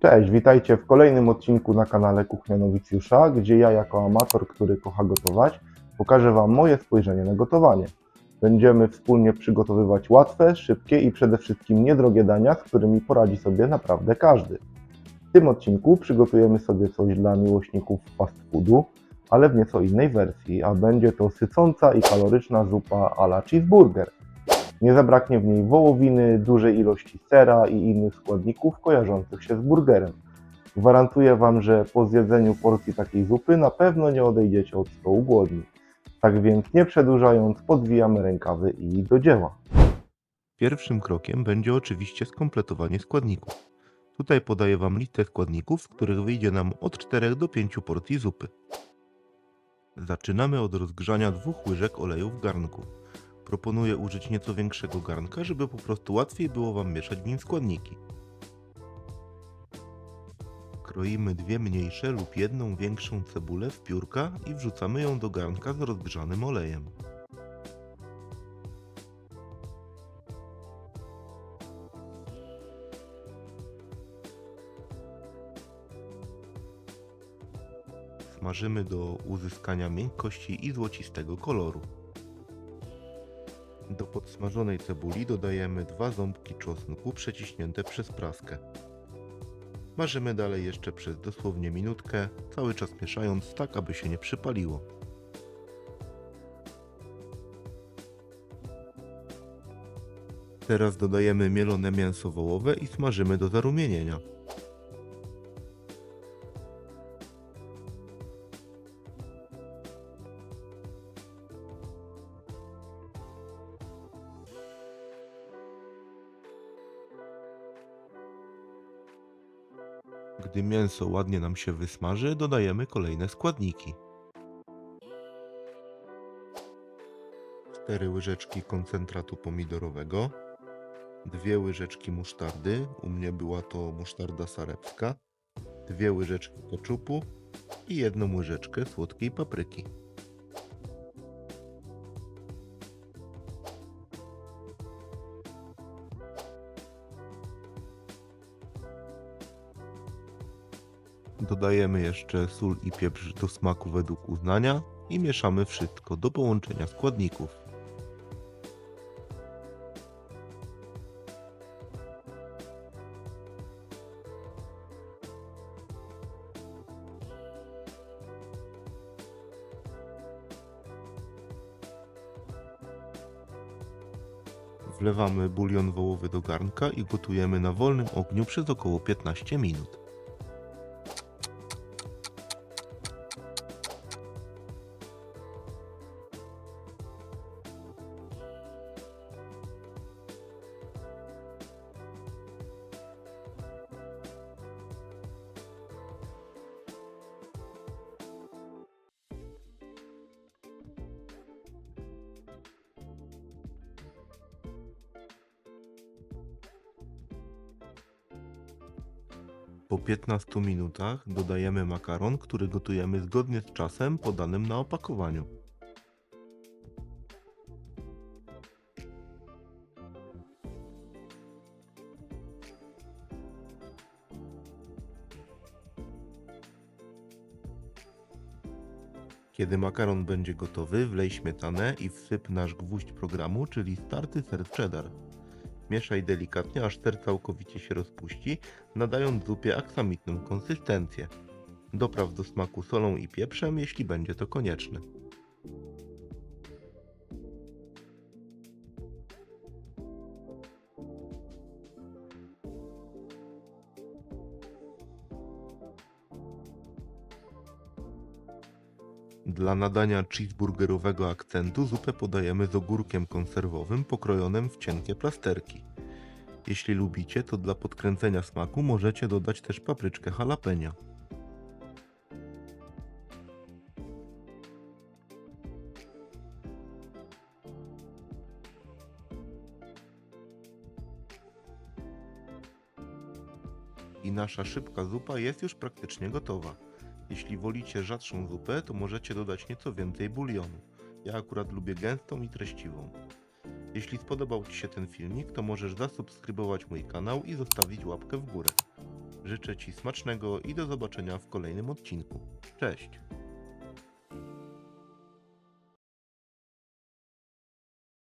Cześć, witajcie w kolejnym odcinku na kanale Kuchnia Nowicjusza, gdzie ja jako amator, który kocha gotować, pokażę Wam moje spojrzenie na gotowanie. Będziemy wspólnie przygotowywać łatwe, szybkie i przede wszystkim niedrogie dania, z którymi poradzi sobie naprawdę każdy. W tym odcinku przygotujemy sobie coś dla miłośników fast foodu, ale w nieco innej wersji, a będzie to sycąca i kaloryczna zupa a la cheeseburger. Nie zabraknie w niej wołowiny, dużej ilości sera i innych składników kojarzących się z burgerem. Gwarantuję Wam, że po zjedzeniu porcji takiej zupy na pewno nie odejdziecie od stołu głodni. Tak więc nie przedłużając, podwijamy rękawy i do dzieła. Pierwszym krokiem będzie oczywiście skompletowanie składników. Tutaj podaję Wam listę składników, z których wyjdzie nam od 4 do 5 porcji zupy. Zaczynamy od rozgrzania dwóch łyżek oleju w garnku. Proponuję użyć nieco większego garnka, żeby po prostu łatwiej było Wam mieszać w nim składniki. Kroimy dwie mniejsze lub jedną większą cebulę w piórka i wrzucamy ją do garnka z rozgrzanym olejem. Smażymy do uzyskania miękkości i złocistego koloru. Do podsmażonej cebuli dodajemy dwa ząbki czosnku przeciśnięte przez praskę. Smażymy dalej jeszcze przez dosłownie minutkę, cały czas mieszając tak, aby się nie przypaliło. Teraz dodajemy mielone mięso wołowe i smażymy do zarumienienia. Gdy mięso ładnie nam się wysmaży, dodajemy kolejne składniki. 4 łyżeczki koncentratu pomidorowego, 2 łyżeczki musztardy, u mnie była to musztarda sarepska, 2 łyżeczki keczupu i 1 łyżeczkę słodkiej papryki. Dodajemy jeszcze sól i pieprz do smaku według uznania i mieszamy wszystko do połączenia składników. Wlewamy bulion wołowy do garnka i gotujemy na wolnym ogniu przez około 15 minut. Po 15 minutach dodajemy makaron, który gotujemy zgodnie z czasem podanym na opakowaniu. Kiedy makaron będzie gotowy, wlej śmietanę i wsyp nasz gwóźdź programu, czyli starty ser cheddar. Mieszaj delikatnie, aż ser całkowicie się rozpuści, nadając zupie aksamitną konsystencję. Dopraw do smaku solą i pieprzem, jeśli będzie to konieczne. Dla nadania cheeseburgerowego akcentu zupę podajemy z ogórkiem konserwowym pokrojonym w cienkie plasterki. Jeśli lubicie, to dla podkręcenia smaku możecie dodać też papryczkę jalapeno. I nasza szybka zupa jest już praktycznie gotowa. Jeśli wolicie rzadszą zupę, to możecie dodać nieco więcej bulionu. Ja akurat lubię gęstą i treściwą. Jeśli spodobał Ci się ten filmik, to możesz zasubskrybować mój kanał i zostawić łapkę w górę. Życzę Ci smacznego i do zobaczenia w kolejnym odcinku. Cześć!